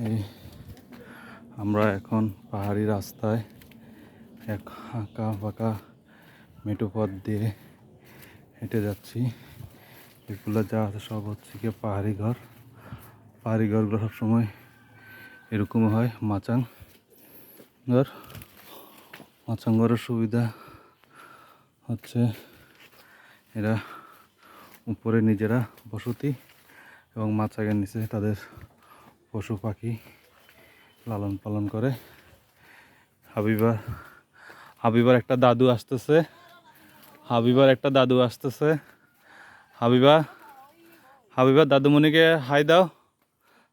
এই আমরা এখন পাহাড়ি রাস্তায় এক আঁকা ফাঁকা মেঠো পথ দিয়ে হেঁটে যাচ্ছি। এগুলো যা আছে সব হচ্ছে কি পাহাড়ি ঘর। পাহাড়ি ঘরগুলো সবসময় এরকম হয়, মাচাং ঘর। মাচাং ঘরের সুবিধা হচ্ছে এরা উপরে নিজেরা বসতি এবং মাচাঙের নিচে তাদের পশু পাখি লালন পালন করে। হাবিবার হাবিবার একটা দাদু আসতেছে। হাবিবার একটা দাদু আসতেছে। হাবিবা হাবিবা, দাদুমণিকে হাই দাও,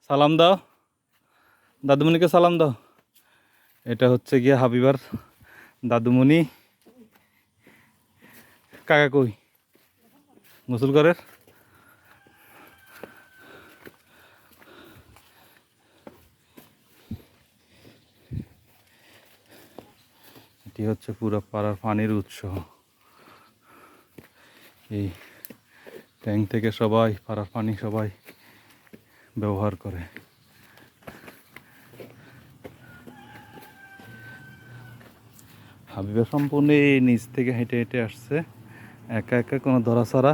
সালাম দাও। দাদুমণিকে সালাম দাও। এটা হচ্ছে গিয়ে হাবিবার দাদুমণি। কাকা কই? গোসল করে এটি হচ্ছে পুরো পাড়ার পানির উৎস। এই ট্যাঙ্ক থেকে সবাই, পাড়ার পানি সবাই ব্যবহার করে। হাবিবা সম্পূর্ণ এই নিচ থেকে হেঁটে হেঁটে আসছে। একা একা কোনো ধরা ছাড়া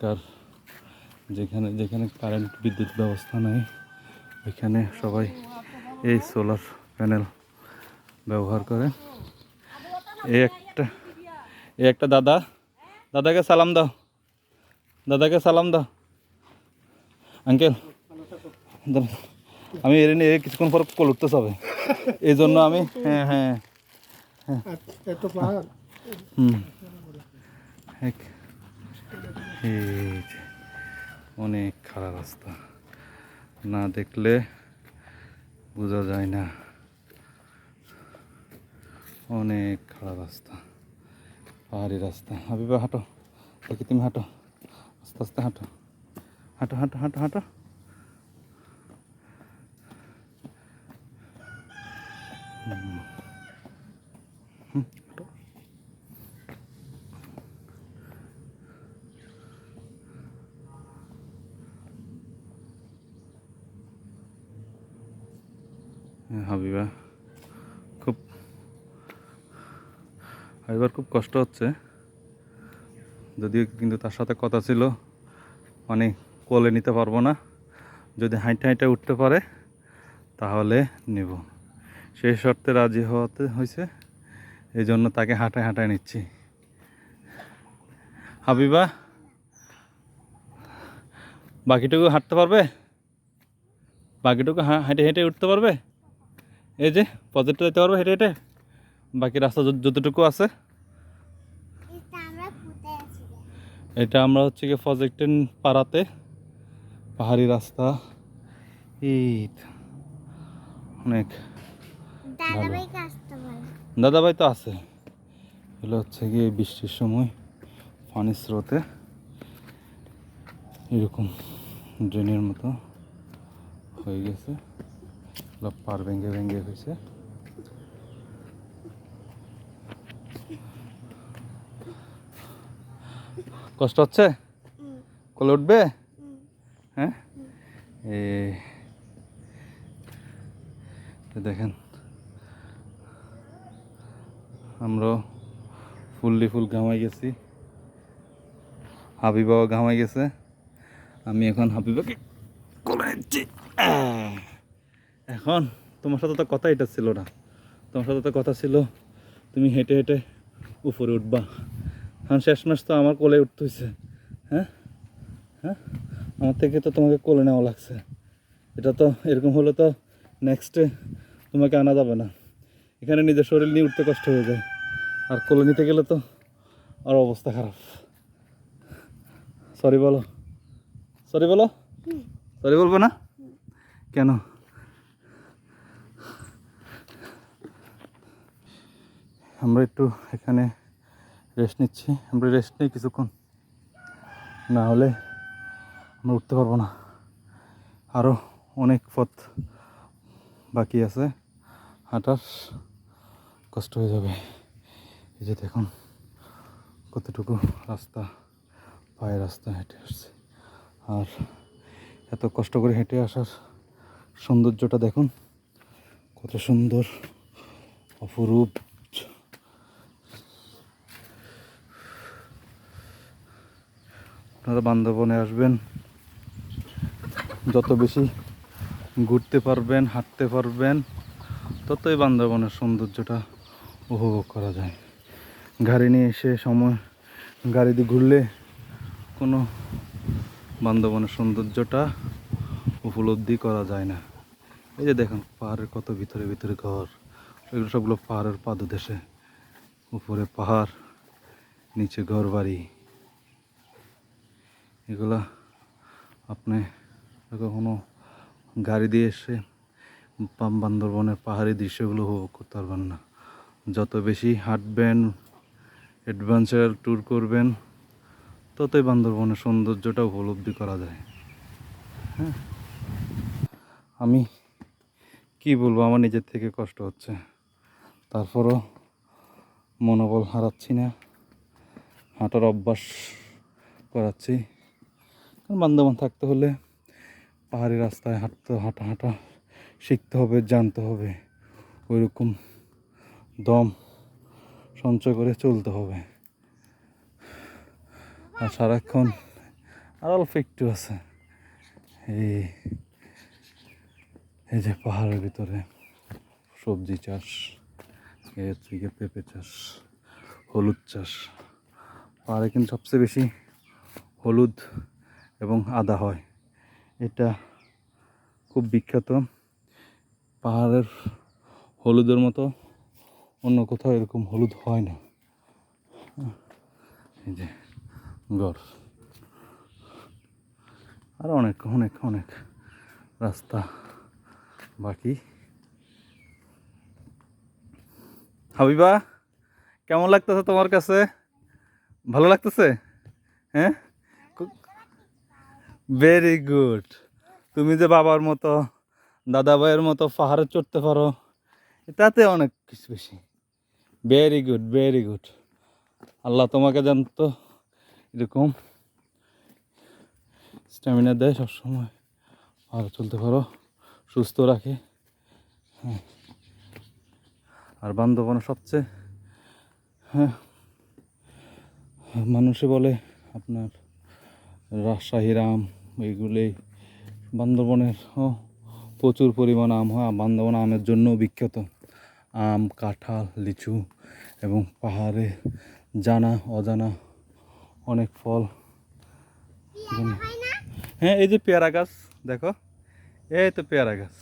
এখানকার যেখানে যেখানে কারেন্ট বিদ্যুৎ ব্যবস্থা নেই ওইখানে সবাই এই সোলার প্যানেল ব্যবহার করে। এই একটা এই একটা দাদা দাদাকে সালাম দাও দাদাকে সালাম দাও। আঙ্কেল আমি এর নিয়ে কিছুক্ষণ পর কল উঠতে হবে এই জন্য আমি হ্যাঁ হ্যাঁ হ্যাঁ। হুম। এক- অনেক খারাপ রাস্তা। না দেখলে বোঝা যায় না। অনেক খারাপ রাস্তা। পাহাড়ি রাস্তা। হাবিবা হাঁটো। দেখি তুমি হাঁটো। আস্তে আস্তে হাঁটো। হাঁটো হাঁটো হাঁটো হাঁটো। হুম, হাঁটো। হ্যাঁ, হাবিবা খুব হাবিবার খুব কষ্ট হচ্ছে। যদিও কিন্তু তার সাথে কথা ছিল মানে কোলে নিতে পারব না। যদি হাইটে হাইটে উঠতে পারে, তাহলে নেব। সেই শর্তে রাজি হওয়াতে হয়েছে এই জন্য তাকে হাঁটায় হাঁটায় নিচ্ছি। হাবিবা, বাকিটুকু হাঁটতে পারবে? বাকিটুকু হেঁটে হেঁটে উঠতে পারবে? এই যে পজিটিভ যেতে পারবে হেঁটে হেঁটে? বাকি রাস্তা যত- যতটুকু আছে। এটা আমরা হচ্ছে কি প্রজেক্টের পাড়াতে পাহাড়ি রাস্তা। তো। অনেক। দাদাভাই তো আছে। এগুলো হচ্ছে গিয়ে বৃষ্টির সময় পানির স্রোতে। এরকম ড্রেনের মতো হয়ে গেছে। এগুলো পার ভেঙে ভেঙে হয়েছে কষ্ট হচ্ছে কোলে উঠবে হ্যাঁ দেখেন আমরা ফুললি ফুল ঘামাই গেছি হাবিবাও ঘামাই গেছে আমি এখন হাবিবাকে কোলে আহ! এখন তোমার সাথে তো কথা এটা ছিল না। তোমার সাথে তো কথা ছিল তুমি হেঁটে হেঁটে উপরে উঠবা। এখন শেষমেশ তো আমার কোলে উঠতে হয়েছে হ্যাঁ? হ্যাঁ? আমার থেকে তো তোমাকে কোলে নেওয়া লাগছে। এটা তো এরকম হলে তো নেক্সটে তোমাকে আনা যাবে না। এখানে নিজের শরীর নিয়ে উঠতে কষ্ট হয়ে যায়। আর কোলে নিতে গেলে তো আর অবস্থা খারাপ। সরি বলো। সরি বলো? সরি বলব না? কেন? আমরা একটু এখানে রেস্ট নিচ্ছি। আমরা রেস্ট নিই কিছুক্ষণ। না হলে আমরা উঠতে পারব না। আরও অনেক পথ বাকি আছে। হাঁটার কষ্ট হয়ে যাবে। এই যে দেখুন কতটুকু রাস্তা, পায়ে রাস্তা হেঁটে আসছে। আর এত কষ্ট করে হেঁটে আসার সৌন্দর্যটা দেখুন। কত সুন্দর, অপরূপ। আপনারা বান্ধবনে আসবেন। যত বেশি ঘুরতে পারবেন, হাঁটতে পারবেন, ততই বান্দরবনের সৌন্দর্যটা উপভোগ করা যায়। গাড়ি নিয়ে এসে সময়, গাড়ি দিয়ে ঘুরলে কোনো বান্দরবনের সৌন্দর্যটা উপলব্ধি করা যায় না। এই যে দেখুন, পাহাড়ের কত ভিতরে ভিতরে ঘর, এগুলো সবগুলো পাহাড়ের পাদদেশে। উপরে পাহাড়, নিচে ঘর বাড়ি এগুলা আপনি কখনো গাড়ি দিয়ে এসে বান্দরবনের পাহাড়ি দৃশ্যগুলো উপভোগ করতে পারবেন না। যত বেশি হাঁটবেন অ্যাডভেঞ্চার ট্যুর করবেন, ততই বান্দরবনের সৌন্দর্যটা উপলব্ধি করা যায়। হ্যাঁ? আমি কি বলব, আমার নিজের থেকে কষ্ট হচ্ছে। তারপরও মনোবল হারাচ্ছি না। হাঁটার অভ্যাস করাচ্ছি। বান্দরবন থাকতে হলে পাহাড়ি রাস্তায় হাঁটতে, হাঁটা হাঁটা শিখতে হবে, জানতে হবে। ওই রকম দম সঞ্চয় করে চলতে হবে। আর সারাক্ষণ আর অল্প একটু আছে। এই এই যে পাহাড়ের ভিতরে সবজি চাষ হচ্ছে গিয়ে পেঁপে চাষ, হলুদ চাষ। পাহাড়ে কিন্তু সবচেয়ে বেশি হলুদ এবং আদা হয়। এটা খুব বিখ্যাত। পাহাড়ের হলুদের মতো, অন্য কোথাও এরকম হলুদ হয় না। এই যে, গড়। আর অনেক অনেক অনেক রাস্তা বাকি। হাবিবা, কেমন লাগতেছে তোমার কাছে? ভালো লাগতেছে? হ্যাঁ? ভেরি গুড তুমি যে বাবার মতো দাদা ভাইয়ের মতো পাহাড়ে চড়তে পারো তাতে অনেক কিছু বেশি। ভেরি গুড ভেরি গুড আল্লাহ তোমাকে জানতো এরকম স্ট্যামিনা দেয় সবসময়। আর চলতে পারো, সুস্থ রাখে। হ্যাঁ। আর বান্ধবনে সবচেয়ে হ্যাঁ। মানুষে বলে আপনার রাজশাহী আম এইগুলি বান্দরবনের প্রচুর পরিমাণ আম হয়। বান্দরবন আমের জন্য বিখ্যাত। আম কাঁঠাল লিচু এবং পাহাড়ে জানা অজানা অনেক ফল। হ্যাঁ এই যে পেয়ারা গাছ দেখো। এই তো পেয়ারা গাছ।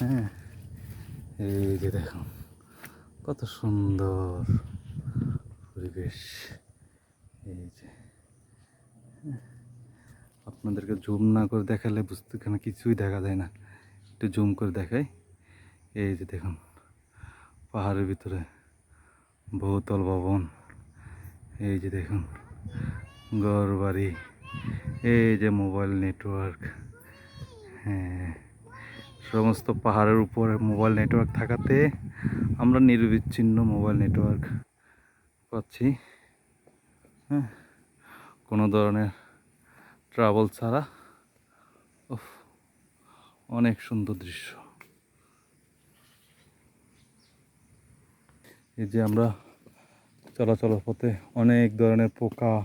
হ্যাঁ এই যে দেখো কত সুন্দর পরিবেশ। এই যে আপনাদেরকে জুম না করে দেখালে বুঝতে এখানে কিছুই দেখা যায় না। একটু জুম করে দেখাই। এই যে দেখুন, পাহাড়ের ভিতরে বহুতল ভবন। এই যে দেখুন ঘর বাড়ি এই যে মোবাইল নেটওয়ার্ক। হ্যাঁ সমস্ত পাহাড়ের উপরে মোবাইল নেটওয়ার্ক থাকাতে আমরা নিরবিচ্ছিন্ন মোবাইল নেটওয়ার্ক পাচ্ছি। হ্যাঁ কোনো ধরনের ট্রাভেল ছাড়া অনেক সুন্দর দৃশ্য। এই যে আমরা চলাচলের পথে অনেক ধরনের পোকা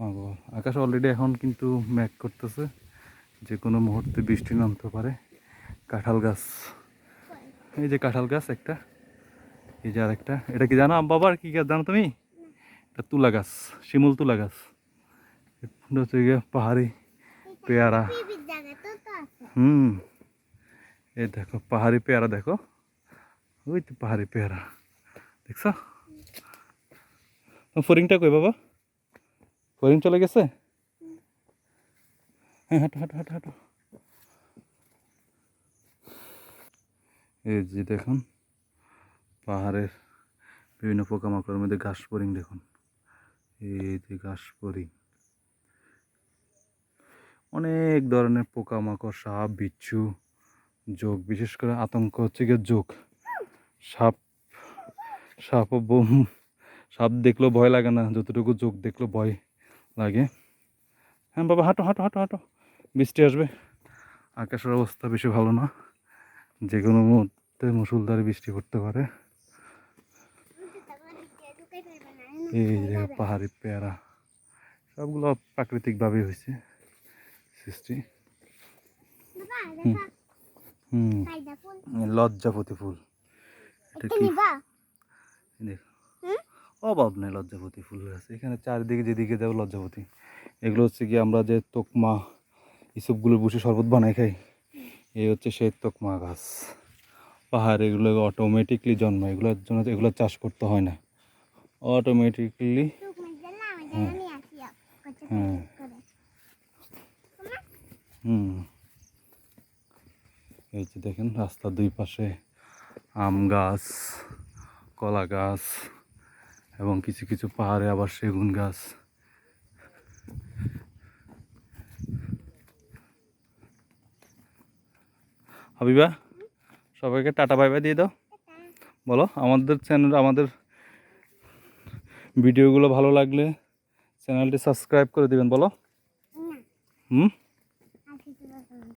মাগর আকাশ অলরেডি এখন কিন্তু ম্যাক করতেছে। যে কোনো মুহূর্তে বৃষ্টি নামতে পারে। কাঁঠাল গাছ। এই যে কাঁঠাল গাছ একটা। এই যে আরেকটা। এটা কি জানো বাবার কি গাছ জানো তুমি? এটা তুলা গাছ, শিমুল তুলা গাছ। এটা পাহাড়ি পেয়ারা। হুম। এই দেখো, পাহাড়ি পেয়ারা দেখো। ওই তো পাহাড়ি পেয়ারা। দেখছ? ফরিংটা কই বাবা? ফরিং চলে গেছে? হ্যাঁ হাঁটো হাঁটো হাঁটো হাঁটো। এই যে দেখুন, পাহাড়ের বিভিন্ন পোকামাকড়ের মধ্যে ঘাস ফরিং দেখুন। এই যে ঘাস ফরিং। অনেক ধরনের পোকামাকড়, সাপ, বিচ্ছু যোগ বিশেষ করে আতঙ্ক হচ্ছে গিয়ে যোগ সাপ সাপ বোম, সাপ দেখলেও ভয় লাগে না, যতটুকু চোখ দেখলেও ভয় লাগে। হ্যাঁ বাবা, হাঁটো হাঁটো হাঁটো হাঁটো। বৃষ্টি আসবে। আকাশের অবস্থা বেশি ভালো না। যে কোনো মুহূর্তে মুসুলধারে বৃষ্টি পড়তে পারে। এই পাহাড়ি পেয়ারা, সবগুলো প্রাকৃতিকভাবেই হয়েছে। সৃষ্টি হুম। লজ্জাপতি ফুল। এটা কি দেখ। অভাব নেই লজ্জাপতি ফুলের আছে। এখানে চারিদিকে যেদিকে যাব লজ্জাপতি এগুলো হচ্ছে কি আমরা যে তোকমা এসবগুলো বসে শরবত বানাই খাই এই হচ্ছে সেই তোকমা গাছ। পাহাড় এগুলো অটোমেটিকলি জন্মায় এগুলোর জন্য এগুলো চাষ করতে হয় না। অটোমেটিকলি কত হ্যাঁ। হুম। এই যে দেখেন রাস্তার দুই পাশে আম গাছ কলা গাছ এবং কিছু কিছু পাহাড়ে আবার সেগুন গাছ। হাবিবা সবাইকে টাটা বাই বাই দিয়ে দাও। বলো আমাদের চ্যানেল আমাদের ভিডিওগুলো ভালো লাগলে চ্যানেলটি সাবস্ক্রাইব করে দিবেন বলো। হুম?